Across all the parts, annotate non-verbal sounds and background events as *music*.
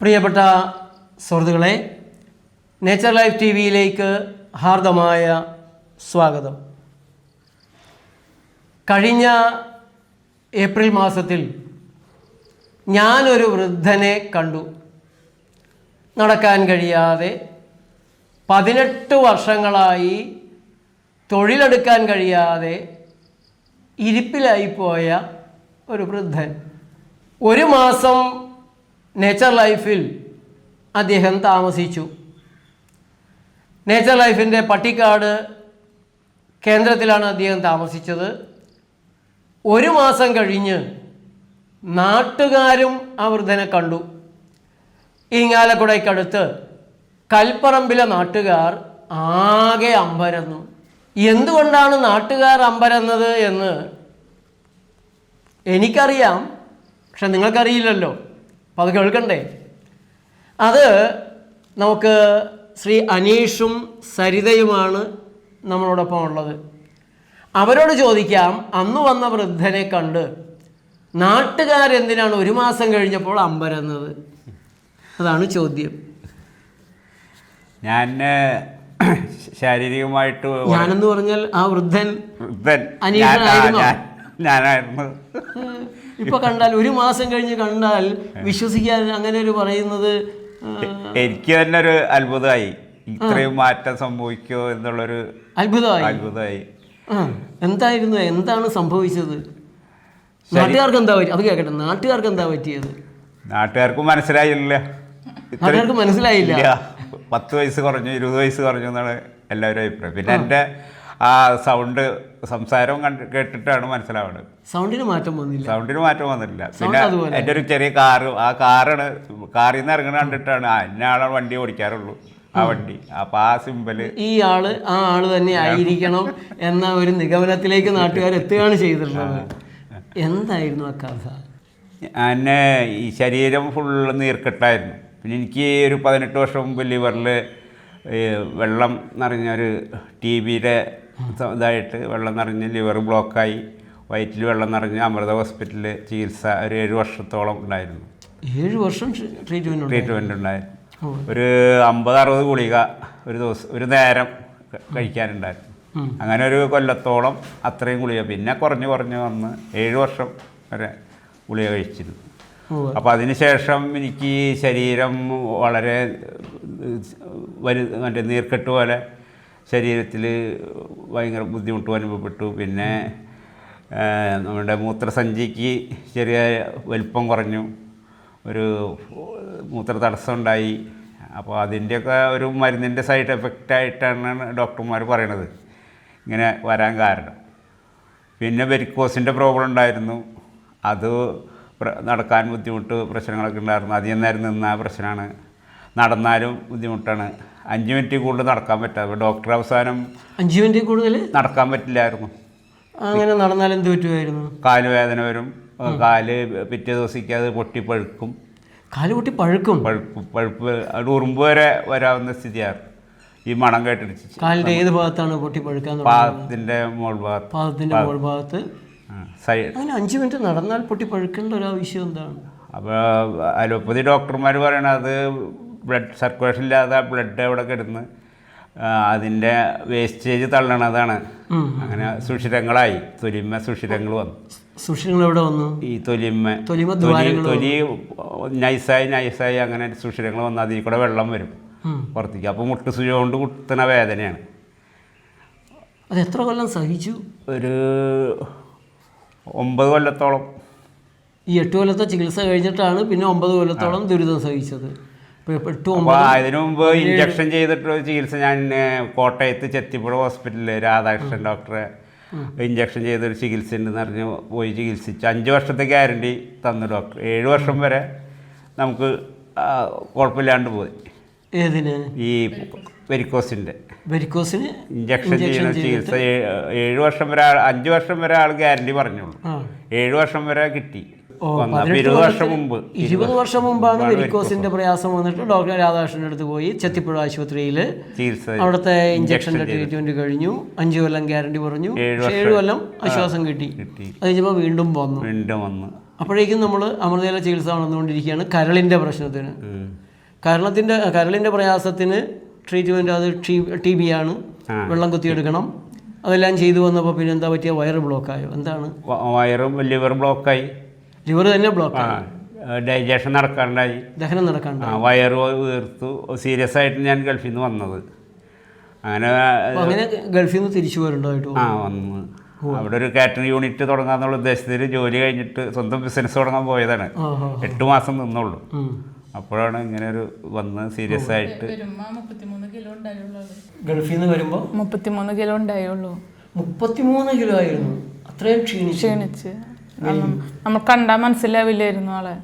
പ്രിയപ്പെട്ട സുഹൃത്തുക്കളെ nature life T വിയിലേക്ക് ഹാർദമായ സ്വാഗതം. കഴിഞ്ഞ ഏപ്രിൽ മാസത്തിൽ ഞാനൊരു വൃദ്ധനെ കണ്ടു. നടക്കാൻ കഴിയാതെ പതിനെട്ട് വർഷങ്ങളായി തൊഴിലെടുക്കാൻ കഴിയാതെ ഇരിപ്പിലായിപ്പോയ ഒരു വൃദ്ധൻ. ഒരു മാസം നേച്ചർ ലൈഫിൽ അദ്ദേഹം താമസിച്ചു. നേച്ചർ ലൈഫിന്റെ പട്ടിക്കാട് കേന്ദ്രത്തിലാണ് അദ്ദേഹം താമസിച്ചത്. ഒരു മാസം കഴിഞ്ഞ് നാട്ടുകാരും ആ വൃദ്ധനെ കണ്ടു. ഇരിങ്ങാലക്കുടയ്ക്കടുത്ത് കൽപ്പറമ്പിലെ നാട്ടുകാർ ആകെ അമ്പരന്നു. എന്തുകൊണ്ടാണ് നാട്ടുകാർ അമ്പരന്നത് എന്ന് എനിക്കറിയാം. പക്ഷെ നിങ്ങൾക്കറിയില്ലല്ലോ. അപ്പം അത് കേൾക്കണ്ടേ അത് നമുക്ക് ശ്രീ അനീഷും സരിതയുമാണ് നമ്മളോടൊപ്പം ഉള്ളത്. അവരോട് ചോദിക്കാം അന്ന് വന്ന വൃദ്ധനെ കണ്ട് നാട്ടുകാരെന്തിനാണ് ഒരു മാസം കഴിഞ്ഞപ്പോൾ അമ്പരന്നത്? അതാണ് ചോദ്യം. ഞാൻ ശാരീരികമായിട്ട് ഞാനെന്ന് പറഞ്ഞാൽ ആ വൃദ്ധൻ വൃദ്ധൻ. ഞാനായിരുന്നു. ഇപ്പൊ കണ്ടാൽ ഒരു മാസം കഴിഞ്ഞ് കണ്ടാൽ വിശ്വസിക്കാൻ അങ്ങനെ ഒരു പറയുന്നത് എനിക്ക് തന്നെ ഒരു അത്ഭുതമായി. ഇത്രയും മാറ്റം സംഭവിക്കുമോ എന്നുള്ളൊരു അത്ഭുതമായി? അത്ഭുതമായി. എന്തായിരുന്നു എന്താണ് സംഭവിച്ചത്? നാട്ടുകാർക്ക് എന്താ പറ്റി? അത് കേൾക്കട്ടെ നാട്ടുകാർക്ക് എന്താ പറ്റിയത്? നാട്ടുകാർക്ക് മനസ്സിലായില്ല. നാട്ടുകാർക്ക് മനസ്സിലായില്ല. പത്ത് വയസ്സ് കുറഞ്ഞു ഇരുപത് വയസ്സ് കുറഞ്ഞു എന്നാണ് എല്ലാവരും അഭിപ്രായം. പിന്നെ എന്റെ ആ സൗണ്ട് സംസാരവും കണ്ട് കേട്ടിട്ടാണ് മനസ്സിലാവുന്നത് സൗണ്ടിന് മാറ്റം വന്നില്ല. സൗണ്ടിന് മാറ്റം വന്നില്ല പിന്നെ. എന്റെ ഒരു ചെറിയ കാറ് ആ കാറാണ് കാറിൽ നിന്ന് ഇറങ്ങണ കണ്ടിട്ടാണ് ആ എന്നെ ആളാണ് വണ്ടി ഓടിക്കാറുള്ളൂ ആ വണ്ടി. അപ്പൊ ആ സിമ്പൽ ഈ ആൾ ആ ആൾ തന്നെ ആയിരിക്കണം എന്ന ഒരു നിഗമനത്തിലേക്ക് നാട്ടുകാർ എത്തുകയാണ് ചെയ്തിട്ടുള്ളത്. എന്തായിരുന്നു ആ കഥ? എന്നെ ഈ ശരീരം ഫുള്ള് നീർക്കെട്ടായിരുന്നു. പിന്നെ എനിക്ക് ഒരു പതിനെട്ട് വർഷം മുമ്പ് ലിവറിൽ വെള്ളം നിറഞ്ഞൊരു ടി ബിയുടെ ഇതായിട്ട് വെള്ളം നിറഞ്ഞ് ലിവർ ബ്ലോക്കായി. വയറ്റിൽ വെള്ളം നിറഞ്ഞ് അമൃത ഹോസ്പിറ്റലിൽ ചികിത്സ ഒരു ഏഴ് വർഷത്തോളം ഉണ്ടായിരുന്നു. ഏഴ് വർഷം ട്രീറ്റ്മെന്റ് ട്രീറ്റ്മെന്റ് ഉണ്ടായിരുന്നു ഒരു അമ്പത് അറുപത് ഗുളിക ഒരു ദിവസം ഒരു നേരം കഴിക്കാനുണ്ടായിരുന്നു. അങ്ങനെ ഒരു കൊല്ലത്തോളം അത്രയും ഗുളിക. പിന്നെ കുറഞ്ഞ് കുറഞ്ഞ് വന്ന് ഏഴ് വർഷം വരെ ഗുളിക കഴിച്ചിരുന്നു. അപ്പോൾ അതിനുശേഷം എനിക്ക് ശരീരം വളരെ വലു മറ്റേ നീർക്കെട്ട് പോലെ ശരീരത്തിൽ ഭയങ്കര ബുദ്ധിമുട്ട് അനുഭവപ്പെട്ടു. പിന്നെ നമ്മുടെ മൂത്രസഞ്ചിക്ക് ചെറിയ വലിപ്പം കുറഞ്ഞു. ഒരു മൂത്ര തടസ്സം ഉണ്ടായി അപ്പോൾ അതിന്റെയൊക്കെ ഒരു മരുന്നിന്റെ സൈഡ് എഫക്റ്റ് ആയിട്ടാണ് ഡോക്ടർമാർ പറയണത്. ഇങ്ങനെ വരാൻ കാരണം. പിന്നെ വെരിക്കോസിന്റെ പ്രോബ്ലം ഉണ്ടായിരുന്നു. അത് നടക്കാൻ ബുദ്ധിമുട്ട് പ്രശ്നങ്ങളൊക്കെ ഉണ്ടായിരുന്നു. അധികം നേരം നിന്ന പ്രശ്നമാണ്. നടന്നാലും ബുദ്ധിമുട്ടാണ്. അഞ്ച് മിനിറ്റ് കൂടുതൽ നടക്കാൻ പറ്റാതെ അപ്പോൾ ഡോക്ടർ അവസാനം അഞ്ച് മിനിറ്റ് കൂടുതൽ? നടക്കാൻ പറ്റില്ലായിരുന്നു. അങ്ങനെ നടന്നാൽ എന്ത് പറ്റുമായിരുന്നു? കാൽ വേദന വരും. കാൽ പിറ്റേ ദിവസിക്കാതെ പൊട്ടി പഴുക്കും. കാൽ പൊട്ടി പഴുക്കും? പഴുപ്പ് പഴുപ്പ് അത് ഉറുമ്പ് വരെ വരാവുന്ന സ്ഥിതിയായിരുന്നു ഈ മണം കേട്ടിട്ട് കാലിന്റെ ഏത് ഭാഗത്താണ് പൊട്ടി പഴുക്കാൻ? പാദത്തിന്റെ മോൾ ഭാഗത്ത്. പാദത്തിന്റെ മുകൾ ഭാഗത്ത്. സൈഡ് അങ്ങനെ അഞ്ച് മിനിറ്റ് നടന്നാൽ പൊട്ടി പഴുക്കേണ്ട ഒരു ആവശ്യം എന്താണ്? അപ്പോൾ അലോപ്പതി ഡോക്ടർമാർ പറയണത് ബ്ലഡ് സർക്കുലേഷൻ ഇല്ലാതെ ബ്ലഡ് അവിടെ കിടന്ന് അതിന്റെ വേസ്റ്റേജ് തള്ളണതാണ് അങ്ങനെ സുഷിരങ്ങളായി തൊലിമ സുഷിരങ്ങൾ വന്നു. സുഷിരങ്ങൾ എവിടെ വന്നു? ഈ തൊലിമ തൊലിമ തൊലി നൈസായി നൈസായി അങ്ങനെ സുഷിരങ്ങൾ വന്ന്. അതിൽ കൂടെ വെള്ളം വരും. പുറത്തേക്ക്. അപ്പോൾ മുട്ട് സുജ കൊണ്ട് കുത്തുന്ന വേദനയാണ്. അത് എത്ര കൊല്ലം സഹിച്ചു? ഒരു ഒമ്പത് കൊല്ലത്തോളം. ഈ എട്ട് കൊല്ലത്തെ ചികിത്സ കഴിഞ്ഞിട്ടാണ് പിന്നെ ഒമ്പത് കൊല്ലത്തോളം ദുരിതം സഹിച്ചത്. അതിനു മുമ്പ് ഇഞ്ചക്ഷൻ ചെയ്തിട്ടുള്ള ചികിത്സ ഞാൻ കോട്ടയത്ത് ചെത്തിപ്പുഴ ഹോസ്പിറ്റലിൽ രാധാകൃഷ്ണൻ ഡോക്ടറെ ഇഞ്ചക്ഷൻ ചെയ്തൊരു ചികിത്സ ഉണ്ടെന്ന് പറഞ്ഞ് പോയി ചികിത്സിച്ച് അഞ്ച് വർഷത്തെ ഗ്യാരണ്ടി തന്നു ഡോക്ടർ ഏഴ് വർഷം വരെ നമുക്ക് കുഴപ്പമില്ലാണ്ട് പോയി. ഏതിന്? ഈ വെരിക്കോസിന്റെ വെരിക്കോസിന് ഇഞ്ചക്ഷൻ ചെയ്യുന്ന ചികിത്സ ഏഴ് വർഷം വരെ അഞ്ച് വർഷം വരെ ആൾ ഗ്യാരണ്ടി പറഞ്ഞുള്ളൂ. ആ. ഏഴ് വർഷം വരെ കിട്ടി. വന്നു ഇരുപത് വർഷം കൊല്ലത്തിന് മുമ്പ് ഇരുപത് വർഷം മുമ്പാണ് വെരിക്കോസിന്റെ പ്രയാസം വന്നിട്ട് ഡോക്ടർ രാധാകൃഷ്ണന്റെ അടുത്ത് പോയി ചെത്തിപ്പുഴ ആശുപത്രിയിൽ അവിടുത്തെ ഇഞ്ചക്ഷന്റെ ട്രീറ്റ്മെന്റ് കഴിഞ്ഞു. അഞ്ചു കൊല്ലം ഗ്യാരണ്ടി പറഞ്ഞു. ഏഴ് കൊല്ലം ആശ്വാസം കിട്ടി. അതിപ്പോ അത് കഴിഞ്ഞപ്പോൾ വീണ്ടും വന്നു. വീണ്ടും വന്നു. അപ്പോഴേക്കും നമ്മൾ അമൃതയിലെ ചികിത്സ നടന്നുകൊണ്ടിരിക്കുകയാണ് കരളിന്റെ പ്രശ്നത്തിന്. കരളത്തിന്റെ കരളിന്റെ പ്രയാസത്തിന് ട്രീറ്റ്മെന്റ് അത് ടി ബി ആണ്. വെള്ളം കുത്തിയെടുക്കണം. അതെല്ലാം ചെയ്തു വന്നപ്പോൾ പിന്നെ എന്താ പറ്റിയ? വയറ് ബ്ലോക്കായോ എന്താണ്? വയറും ലിവർ ബ്ലോക്കായി ലിവർ തന്നെ ബ്ലോക്ക് ആ ഡൈജഷൻ നടക്കാണ്ടായി. ദഹനം നടക്കാണ്ട് ആ വയറ് വീർത്തു. സീരിയസ് ആയിട്ട് ഞാൻ ഗൾഫിൽ നിന്ന് വന്നത്. അങ്ങനെ അങ്ങനെ ഗൾഫിൽ നിന്ന് തിരിച്ചു വരേണ്ടതായിട്ട് ആ വന്ന്. അവിടെ ഒരു കാറ്ററിംഗ് യൂണിറ്റ് തുടങ്ങാന്നുള്ള ഉദ്ദേശത്തിൽ ജോലി കഴിഞ്ഞിട്ട് സ്വന്തം ബിസിനസ് തുടങ്ങാൻ പോയതാണ്. എട്ട് മാസം നിന്നുള്ളൂ. അപ്പോഴാണ് ഇങ്ങനെ ഒരു വന്ന് സീരിയസ് ആയിട്ട്. വരുമ്പോ മുപ്പത്തിമൂന്ന് കിലോ ഉണ്ടായുള്ളൂ ഗൾഫിൽ നിന്ന് വരുമ്പോൾ മുപ്പത്തിമൂന്ന് കിലോ ഉണ്ടായുള്ളൂ. മുപ്പത്തിമൂന്ന് കിലോ ആയിരുന്നു. അത്രയും ക്ഷീണിച്ച്. ക്ഷീണിച്ച്. നമ്മൾ കണ്ടാ മനസ്സിലാവില്ലായിരുന്നു ആളെ.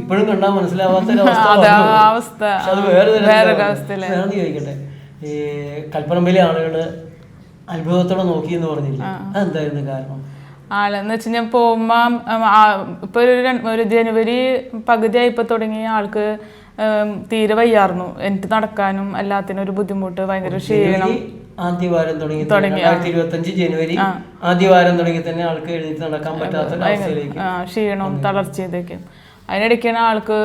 ഇപ്പോഴും കണ്ടാൽ മനസ്സിലാവാത്ത അവസ്ഥ. അതാ വേറെ. വേറൊരു ചോദിക്കട്ടെ. ഈ കൽപ്പനമ്പിലെ ആളുകൾ അത്ഭുതത്തോടെ നോക്കി എന്ന് പറഞ്ഞില്ല? അതെന്തായിരുന്നു കാരണം? ആളെന്ന് വെച്ച് കഴിഞ്ഞാൽ പോകുമ്പോ ഇപ്പൊ ഒരു ഒരു ജനുവരി പകുതി ആയപ്പോ തുടങ്ങി ആൾക്ക് തീരെ വയ്യായിരുന്നു എനിക്ക് നടക്കാനും എല്ലാത്തിനും ഒരു ബുദ്ധിമുട്ട് ഭയങ്കര ക്ഷീണം. ആദ്യവാരം തുടങ്ങി രണ്ടായിരത്തി ഇരുപത്തി അഞ്ച് ജനുവരി ആദ്യവാരം തുടങ്ങി തന്നെ ആൾക്ക് എഴുന്നേറ്റ് നടക്കാൻ പറ്റാത്ത അവസ്ഥയിലേക്ക്. ക്ഷീണവും തളർച്ചയും അതിനിടയ്ക്കാണ് ആൾക്ക്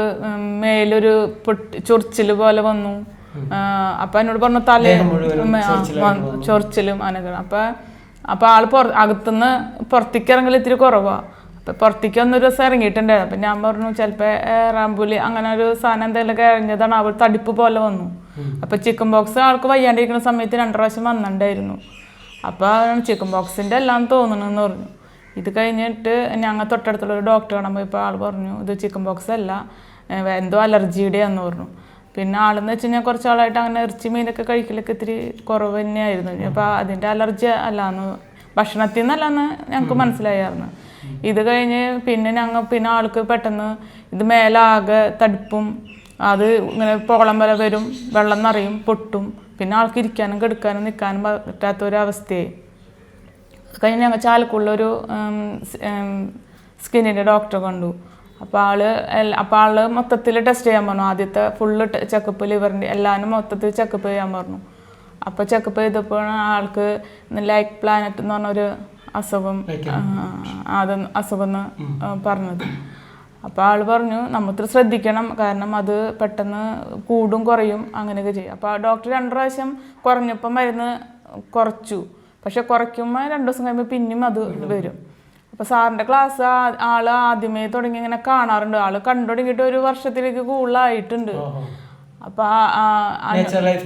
മേലൊരു പൊട്ടി ചൊറിച്ചിൽ പോലെ വന്നു. അപ്പൊ എന്നോട് പറഞ്ഞു തല. ചൊറിച്ചിലും അനക അപ്പൊ അപ്പൊ ആൾ പുറ അകത്തുനിന്ന് പുറത്തേക്ക് ഇറങ്ങൽ ഇത്തിരി കുറവാ. അപ്പൊ പുറത്തേക്ക് ഒന്നൊരു ദിവസം ഇറങ്ങിയിട്ടുണ്ടായിരുന്നു. അപ്പൊ ഞാൻ പറഞ്ഞു ചിലപ്പോ റാമ്പുലി അങ്ങനെ ഒരു സാധനം എന്തെങ്കിലും ഇറങ്ങിയതാണ്. അവൾ തടിപ്പ് പോലെ വന്നു. അപ്പൊ ചിക്കൻ ബോക്സ് ആൾക്ക് വയ്യാണ്ടിരിക്കുന്ന സമയത്ത് രണ്ടു പ്രാവശ്യം വന്നിട്ടുണ്ടായിരുന്നു. അപ്പോൾ ചിക്കൻ ബോക്സിന്റെ എല്ലാം തോന്നണമെന്ന് പറഞ്ഞു. ഇത് കഴിഞ്ഞിട്ട് ഞങ്ങൾ തൊട്ടടുത്തുള്ള ഒരു ഡോക്ടർ കാണാൻ പോയപ്പോൾ ആൾ പറഞ്ഞു ഇത് ചിക്കൻ ബോക്സ് അല്ല എന്തോ അലർജിയുടെ എന്ന് പറഞ്ഞു. പിന്നെ ആളെന്ന് വെച്ച് കഴിഞ്ഞാൽ കുറച്ച് ആളായിട്ട് അങ്ങനെ ഇറച്ചി മീനൊക്കെ കഴിക്കലൊക്കെ ഇത്തിരി കുറവ് തന്നെയായിരുന്നു. അപ്പോൾ അതിന്റെ അലർജി അല്ലാന്ന് ഭക്ഷണത്തിൽ നിന്നല്ലാന്ന് ഞങ്ങൾക്ക് മനസ്സിലായിരുന്നു ഇത് കഴിഞ്ഞ് പിന്നെ ഞങ്ങൾ പിന്നെ ആൾക്ക് പെട്ടെന്ന് ഇത് മേലാകെ തടുപ്പും അത് ഇങ്ങനെ പോളം വരെ വരും വെള്ളം നിറയും പൊട്ടും. പിന്നെ ആൾക്ക് ഇരിക്കാനും കെടുക്കാനും നിൽക്കാനും പറ്റാത്ത ഒരു അവസ്ഥയായി അത് കഴിഞ്ഞ് ഞങ്ങൾ ചാലക്കുള്ളൊരു സ്കിന്നിന്റെ ഡോക്ടറെ കണ്ടു. അപ്പോൾ ആൾ അപ്പോൾ ആൾ മൊത്തത്തിൽ ടെസ്റ്റ് ചെയ്യാൻ പറഞ്ഞു. ആദ്യത്തെ ഫുള്ള് ചെക്കപ്പ് ലിവറിന്റെ എല്ലാവരും മൊത്തത്തിൽ ചെക്കപ്പ് ചെയ്യാൻ പറഞ്ഞു. അപ്പോൾ ചെക്കപ്പ് ചെയ്തപ്പോഴാണ് ആൾക്ക് ലൈക്ക് പ്ലാനറ്റ് എന്ന് പറഞ്ഞൊരു അസുഖം അത് അസുഖം എന്ന് പറഞ്ഞത്. അപ്പോൾ ആൾ പറഞ്ഞു നമുക്ക് ശ്രദ്ധിക്കണം. കാരണം അത് പെട്ടെന്ന് കൂടും കുറയും അങ്ങനെയൊക്കെ ചെയ്യും. അപ്പോൾ ആ ഡോക്ടർ രണ്ട് പ്രാവശ്യം കുറഞ്ഞപ്പോൾ മരുന്ന് കുറച്ചു. പക്ഷെ കുറയ്ക്കുമ്പോൾ രണ്ട് ദിവസം കഴിയുമ്പോൾ പിന്നെയും അത് വരും. അപ്പോൾ സാറിന്റെ ക്ലാസ് ആൾ ആദ്യമേ തുടങ്ങി ഇങ്ങനെ കാണാറുണ്ട്. ആൾ കണ്ടു തുടങ്ങിയിട്ട് ഒരു വർഷത്തിലേക്ക് കൂടുതലായിട്ടുണ്ട്.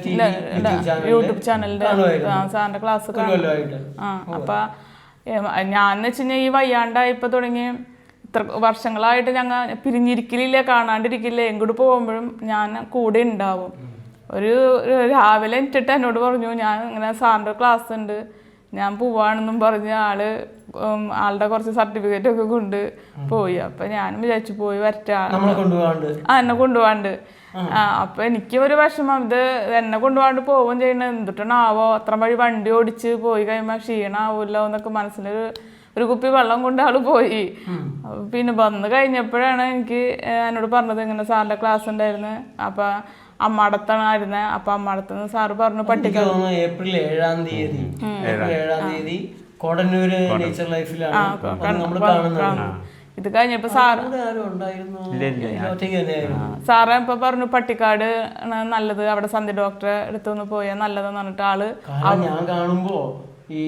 ടി യൂട്യൂബ് ചാനലിന്റെ. സാറിന്റെ ക്ലാസ് ആ അപ്പൊ ഞാൻ വെച്ച് കഴിഞ്ഞാൽ ഈ വയ്യാണ്ടായപ്പോ തുടങ്ങി ഇത്ര വർഷങ്ങളായിട്ട് ഞങ്ങൾ പിരിഞ്ഞിരിക്കലില്ല കാണാണ്ടിരിക്കില്ല എങ്ങോട്ട് പോകുമ്പോഴും ഞാൻ കൂടെ ഉണ്ടാവും. ഒരു രാവിലെ എന്നിട്ട് എന്നോട് പറഞ്ഞു ഞാൻ ഇങ്ങനെ സാറിന്റെ ക്ലാസ് ഉണ്ട്. ഞാൻ പോവാണെന്നും പറഞ്ഞ് ആൾ ആളുടെ കുറച്ച് സർട്ടിഫിക്കറ്റ് ഒക്കെ കൊണ്ട് പോയി. അപ്പൊ ഞാനും വിചാരിച്ചു പോയി വരട്ടെ ആ എന്നെ കൊണ്ടുപോകാണ്ട്. അപ്പൊ എനിക്ക് ഒരു വിഷമം. ഇത് എന്നെ കൊണ്ടുപോകാണ്ട് പോവുകയും ചെയ്യണ. എന്തിട്ടാണാവോ അത്ര വഴി വണ്ടി ഓടിച്ച് പോയി കഴിയുമ്പോൾ ക്ഷീണാവൂല്ലോ എന്നൊക്കെ മനസ്സിലൊരു ഒരു കുപ്പി വെള്ളം കൊണ്ട് ആൾ പോയി. പിന്നെ വന്ന് കഴിഞ്ഞപ്പോഴാണ് എനിക്ക് എന്നോട് പറഞ്ഞത് ഇങ്ങനെ സാറിന്റെ ക്ലാസ് ഉണ്ടായിരുന്നു. അപ്പൊ അമ്മാടത്താണ് ആയിരുന്നത് അപ്പൊ അമ്മാടത്തുനിന്ന് സാറ് പറഞ്ഞു പട്ടി ഏപ്രിൽ ഏഴാം തീയതി. ഏഴാം. തീയതി കോടന്നൂര് നേച്ചർ ലൈഫിലാണ്. നമ്മൾ കാണുന്നത്. ഇത് കഴിഞ്ഞപ്പോ സാറ് സാറ ഇപ്പൊ പറഞ്ഞു പട്ടിക്കാട് ആണ് നല്ലത്. അവിടെ സന്ധ്യ ഡോക്ടറെ അടുത്തൊന്ന് പോയാ നല്ലതെന്ന് പറഞ്ഞിട്ട് ആൾ ഞാൻ കാണുമ്പോ ഈ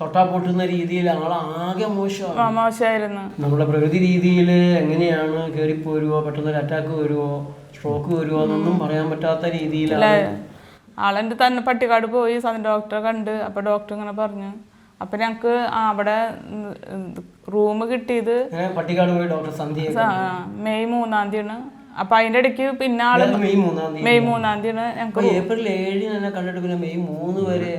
തൊട്ടാ പൊട്ടുന്ന രീതിയിൽ ആളാകെ മോശമാണ്. മോശമായിരുന്നു. നമ്മുടെ പ്രകൃതി രീതിയിൽ എങ്ങനെയാണ് കയറിപ്പോരുവോ പെട്ടെന്ന് ഒരു അറ്റാക്ക് വരുവോ സ്ട്രോക്ക് വരുവോ എന്നൊന്നും പറയാൻ പറ്റാത്ത രീതിയിലാണ് ആളെന്റെ തന്നെ പട്ടിക്കാട് പോയി ഡോക്ടറെ കണ്ട്. അപ്പൊ ഡോക്ടർ ഇങ്ങനെ പറഞ്ഞു. അപ്പൊ ഞങ്ങക്ക് അവിടെ റൂം കിട്ടിയത് പട്ടിക്കാട് പോയി ഡോക്ടർ മെയ് മൂന്നാം തീയതിയാണ്. അപ്പൊ അതിന്റെ ഇടയ്ക്ക് പിന്നെ ആൾ മെയ് മൂന്നാം തീയതി. തീയതിയാണ് ഞങ്ങക്ക് ഏപ്രിൽ ഏഴിന് തന്നെ കണ്ടിട്ട് പിന്നെ മെയ് മൂന്ന് വരെ.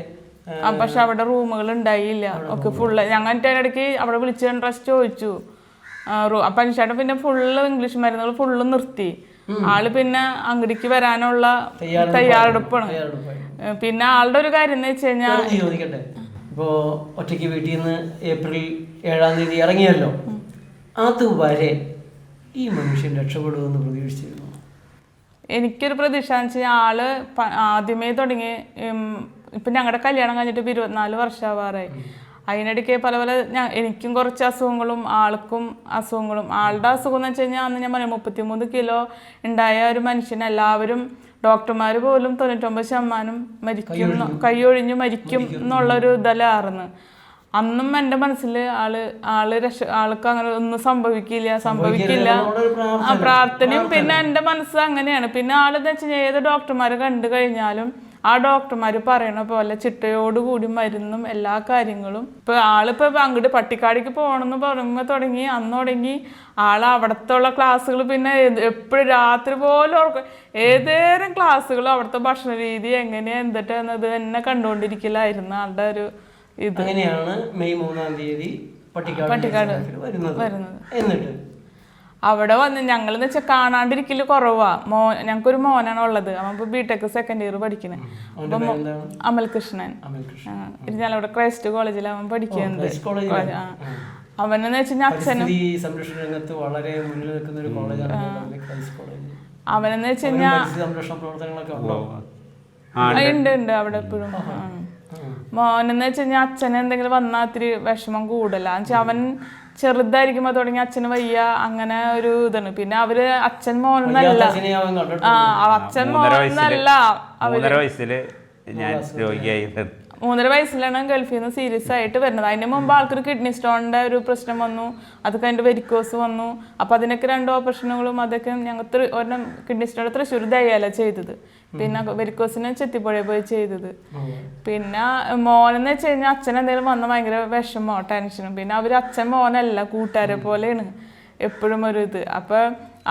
പക്ഷെ അവിടെ റൂമുകൾ ഉണ്ടായില്ല. ഒക്കെ ഫുള്ള് ഞങ്ങൾ അതിന്റെ ഇടയ്ക്ക് അവിടെ വിളിച്ച് ഇൻട്രസ്റ്റ് ചോദിച്ചു. അപ്പൊ അനുഷേട്ടൻ പിന്നെ ഫുള്ള് ഇംഗ്ലീഷ് മരുന്നുകൾ ഫുള്ള് നിർത്തി. ആൾ പിന്നെ അങ്ങടിക്ക് വരാനുള്ള തയ്യാറെടുപ്പാണ്. പിന്നെ ആളുടെ ഒരു കാര്യം എന്ന് വെച്ച് കഴിഞ്ഞാൽ വേറൊന്ന് ചോദിക്കട്ടെ? ഇപ്പോ ഒറ്റയ്ക്ക് വീട്ടിൽ നിന്ന് ഏപ്രിൽ ഏഴാം തീയതി ഇറങ്ങിയല്ലോ. അതുവരെ ഈ മനുഷ്യൻ രക്ഷപ്പെടുമെന്ന് പ്രതീക്ഷിച്ചിരുന്നു? എനിക്കൊരു പ്രതീക്ഷ എന്ന് വെച്ചാൽ ആൾ ആദ്യമേ തുടങ്ങി ഇപ്പൊ ഞങ്ങളുടെ കല്യാണം കഴിഞ്ഞിട്ട് ഇപ്പോൾ ഇരുപത്തിനാല് വർഷമാവാറായി അതിനിടയ്ക്ക് പല പല എനിക്കും കുറച്ച് അസുഖങ്ങളും ആൾക്കും അസുഖങ്ങളും. ആളുടെ അസുഖം എന്ന് വെച്ച് കഴിഞ്ഞാൽ അന്ന് ഞാൻ പറയാം മുപ്പത്തിമൂന്ന് കിലോ ഉണ്ടായ ഒരു മനുഷ്യൻ എല്ലാവരും ഡോക്ടർമാർ പോലും തൊണ്ണൂറ്റൊമ്പത് ശതമാനം മരിക്കും കൈയൊഴിഞ്ഞു മരിക്കും എന്നുള്ളൊരു ഇതല്ലായിരുന്നു അന്നും എന്റെ മനസ്സിൽ ആൾ ആൾ രക്ഷ ആൾക്ക് അങ്ങനെ ഒന്നും സംഭവിക്കില്ല സംഭവിക്കില്ല. ആ പ്രാർത്ഥനയും പിന്നെ എന്റെ മനസ്സ് അങ്ങനെയാണ്. പിന്നെ ആളെന്ന് വെച്ച് കഴിഞ്ഞാൽ ഏത് ഡോക്ടർമാരെ കണ്ടു കഴിഞ്ഞാലും ആ ഡോക്ടർമാർ പറയണ പോലെ ചിട്ടയോടുകൂടി മരുന്നും എല്ലാ കാര്യങ്ങളും. ഇപ്പൊ ആളിപ്പോ അങ്ങോട്ട് പട്ടിക്കാടിക്ക് പോകണമെന്ന് പറയുമ്പോൾ തുടങ്ങി അന്ന് തുടങ്ങി ആൾ അവിടത്തെ ഉള്ള ക്ലാസ്സുകൾ പിന്നെ എപ്പോഴും രാത്രി പോലും ഓർക്കും ഏതേരം ക്ലാസ്സുകളും അവിടുത്തെ ഭക്ഷണ രീതി എങ്ങനെയാ എന്തിട്ട് എന്നത് തന്നെ കണ്ടുകൊണ്ടിരിക്കലായിരുന്നു ആളുടെ ഒരു ഇത്. അങ്ങനെയാണ് മെയ് മൂന്നാം തീയതി പട്ടിക്കാട് വരുന്നത്. എന്നിട്ട് അവിടെ വന്ന് ഞങ്ങൾ എന്ന് വെച്ചാൽ കാണാണ്ടിരിക്കൽ കുറവാ. മോ ഞങ്ങൾക്കൊരു മോനാണ് ഉള്ളത്. അവൻ ഇപ്പോൾ ബിടെക് സെക്കൻഡ് ഇയർ പഠിക്കുന്നത് അപ്പൊ അമൽകൃഷ്ണൻ. ഇരിഞ്ഞാലവിടെ ക്രൈസ്റ്റ് കോളേജിൽ അവൻ പഠിക്കുന്നത്. അവനെന്ന് വെച്ചാൽ അച്ഛനും വളരെ മുന്നിൽ നിൽക്കുന്ന ഒരു കോളേജാണ് ക്രൈസ്റ്റ് കോളേജ് അവനെന്ന് വെച്ച് കഴിഞ്ഞാൽ സംരക്ഷണ പ്രവർത്തനങ്ങളൊക്കെ ഉണ്ടോ? ഉണ്ട്. ഉണ്ട് അവിടെ എപ്പോഴും. മോനെന്ന് വെച്ച് കഴിഞ്ഞാൽ അച്ഛന് എന്തെങ്കിലും വന്നാൽ ഇത്തിരി വിഷമം കൂടുതല വെച്ചാൽ അവൻ ചെറുതായിരിക്കുമ്പോൾ തുടങ്ങി അച്ഛന് വയ്യ അങ്ങനെ ഒരു ഇതാണ്. പിന്നെ അവർ അച്ഛൻ മോനെന്നല്ല. ആ അച്ഛൻ മോനെന്നല്ല. മൂന്നര വയസ്സിൽ ഞാൻ രോഗിയായി മൂന്നര വയസ്സിലാണ് ഗൾഫിൽ നിന്ന് സീരിയസ് ആയിട്ട് വരുന്നത്. അതിന് മുമ്പ് ആൾക്കൊരു കിഡ്നി സ്റ്റോണിന്റെ ഒരു പ്രശ്നം വന്നു. അത് കഴിഞ്ഞ വെരിക്കോസ് വന്നു. അപ്പൊ അതിനൊക്കെ രണ്ട് ഓപ്പറേഷനുകളും അതൊക്കെ ഞങ്ങൾ ഒരെണ്ണം കിഡ്നി സ്റ്റോൺ തൃശ്ശൂർ ദയ്യാല ചെയ്തത്. പിന്നെ വെരിക്കോസിന് ചെത്തിപ്പുഴ പോയി ചെയ്തത്. പിന്നെ മോനെന്ന് വെച്ച് കഴിഞ്ഞാൽ അച്ഛൻ എന്തെങ്കിലും വന്ന ഭയങ്കര വിഷമോ ടെൻഷനും പിന്നെ അവർ അച്ഛൻ മോനല്ല കൂട്ടുകാരെ പോലെയാണ് എപ്പോഴും ഒരു ഇത്. അപ്പൊ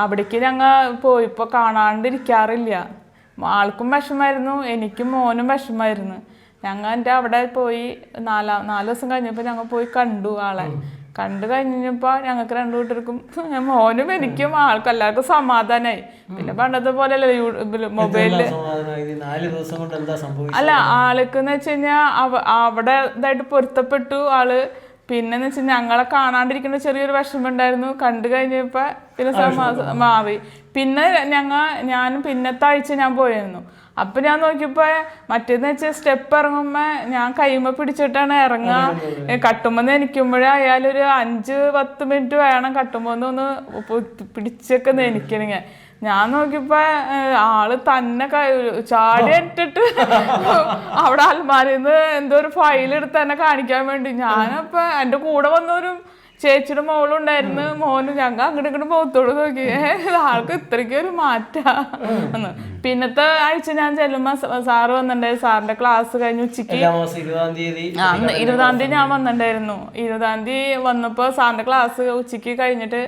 അവിടേക്ക് ഞങ്ങൾ പോയിപ്പോ കാണാണ്ടിരിക്കാറില്ല. ആൾക്കും വിഷമായിരുന്നു എനിക്കും മോനും വിഷമായിരുന്നു. ഞങ്ങൾ എന്റെ അവിടെ പോയി നാലാം നാല് ദിവസം കഴിഞ്ഞപ്പോൾ ഞങ്ങൾ പോയി കണ്ടു ആളെ. കണ്ടു കഴിഞ്ഞപ്പോൾ ഞങ്ങക്ക് രണ്ടു കൂട്ടർക്കും മോനും എനിക്കും ആൾക്കും എല്ലാവർക്കും സമാധാനമായി പിന്നെ പണ്ടത്തെ കൊണ്ട് എന്താ സംഭവിച്ചത്? അല്ല ആൾക്ക് എന്ന് വെച്ച് കഴിഞ്ഞാൽ അവിടെ ഇതായിട്ട് പൊരുത്തപ്പെട്ടു ആൾ. പിന്നെന്ന് വെച്ചാൽ ഞങ്ങളെ കാണാണ്ടിരിക്കുന്ന ചെറിയൊരു വിഷമം ഉണ്ടായിരുന്നു കണ്ടു കഴിഞ്ഞപ്പോ പിന്നെ മാറി. പിന്നെ ഞങ്ങ ഞാനും പിന്നത്തെ ആഴ്ച ഞാൻ പോയിരുന്നു. അപ്പൊ ഞാൻ നോക്കിയപ്പോ മറ്റേന്ന് വെച്ചാൽ സ്റ്റെപ്പ് ഇറങ്ങുമ്പോ ഞാൻ കൈമ പിടിച്ചിട്ടാണ് ഇറങ്ങുക കട്ടുമ്പോ എനിക്കുമ്പോഴേ ഒരു അഞ്ച് പത്ത് മിനിറ്റ് വേണം കട്ടുമ്പോന്ന് ഒന്ന് പിടിച്ചൊക്കെ എനിക്കണെങ്കിൽ ഞാൻ നോക്കിയപ്പോ ആൾ തന്നെ ചാടി ഇട്ടിട്ട് അവിടെ അൽമാരിന്ന് എന്തോ ഒരു ഫയൽ എടുത്ത് തന്നെ കാണിക്കാൻ വേണ്ടി. ഞാനപ്പോ എന്റെ കൂടെ വന്നവരും ചേച്ചിയുടെ മോളും ഉണ്ടായിരുന്നു. മോനും ഞങ്ങൾ അങ്ങോട്ട് ഇങ്ങോട്ട് പോത്തോട് നോക്കി. ആൾക്ക് ഇത്രയ്ക്കൊരു മാറ്റാ. പിന്നത്തെ ആഴ്ച ഞാൻ ചെല്ലുമ്പോ സാറ് വന്നിട്ടുണ്ടായി സാറിന്റെ ക്ലാസ് കഴിഞ്ഞ് ഉച്ചയ്ക്ക് ഇരുപതാം തീയതി ഇരുപതാം തീയതി ഞാൻ വന്നിട്ടുണ്ടായിരുന്നു. ഇരുപതാം തീയതി വന്നപ്പോ സാറിന്റെ ക്ലാസ് ഉച്ചയ്ക്ക് കഴിഞ്ഞിട്ട്